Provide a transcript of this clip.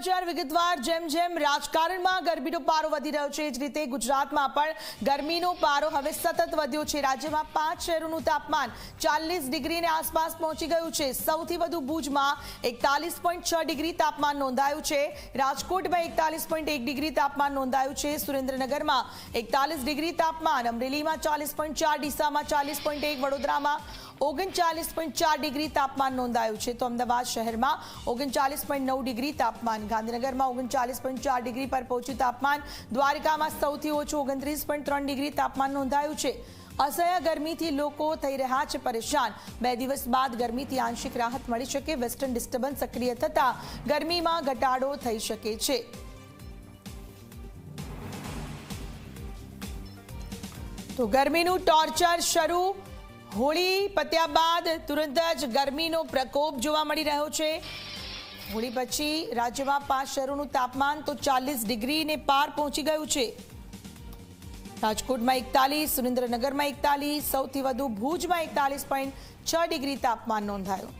સમાચાર વિગતવાર. જેમ જેમ રાજકારણમાં ગરમીનો પારો વધી રહ્યો છે, એ જ રીતે ગુજરાતમાં પણ ગરમીનો પારો હવે સતત વધ્યો છે. રાજ્યમાં પાંચ શહેરોનું તાપમાન ચાલીસ ડિગ્રીની આસપાસ પહોંચી ગયું છે. સૌથી વધુ ભુજમાં એકતાલીસ પોઈન્ટ છ ડિગ્રી તાપમાન નોંધાયું છે. રાજકોટમાં એકતાલીસ પોઈન્ટ એક ડિગ્રી તાપમાન નોંધાયું છે. સુરેન્દ્રનગરમાં એકતાલીસ ડિગ્રી તાપમાન. અમરેલીમાં ચાલીસ પોઈન્ટ ચાર, ડીસામાં ચાલીસ પોઈન્ટ એક, વડોદરામાં ઓગણચાલીસ પોઈન્ટ ચાર ડિગ્રી તાપમાન નોંધાયું છે. તો અમદાવાદ શહેરમાં ઓગણચાલીસ પોઈન્ટ નવ ડિગ્રી તાપમાન, ગાંધીનગરમાં ઓગણચાલીસ પોઈન્ટ ચાર ડિગ્રી પર પહોંચ્યું તાપમાન, દ્વારકામાં સૌથી ઓછું ઓગણત્રીસ પોઈન્ટ ત્રણ ડિગ્રી તાપમાન નોંધાયું છે. અસહ્ય ગરમીથી લોકો થઈ રહ્યા છે પરેશાન. બે દિવસ બાદ ગરમીથી આંશિક રાહત મળી શકે, વેસ્ટર્ન ડિસ્ટર્બન્સ સક્રિય થતાં ગરમીમાં ઘટાડો થઈ શકે છે. તો ગરમીનું ટોર્ચર શરૂ હોળી પત્યા બાદ તુરંત જ ગરમીનો પ્રકોપ જોવા મળી રહ્યો છે. હોળી પછી રાજ્યમાં પાંચ શહેરોનું તાપમાન તો ચાલીસ ડિગ્રીને પાર પહોંચી ગયું છે. રાજકોટમાં એકતાલીસ, સુરેન્દ્રનગરમાં એકતાલીસ, સૌથી વધુ ભુજમાં એકતાલીસ પોઈન્ટ છ ડિગ્રી તાપમાન નોંધાયું.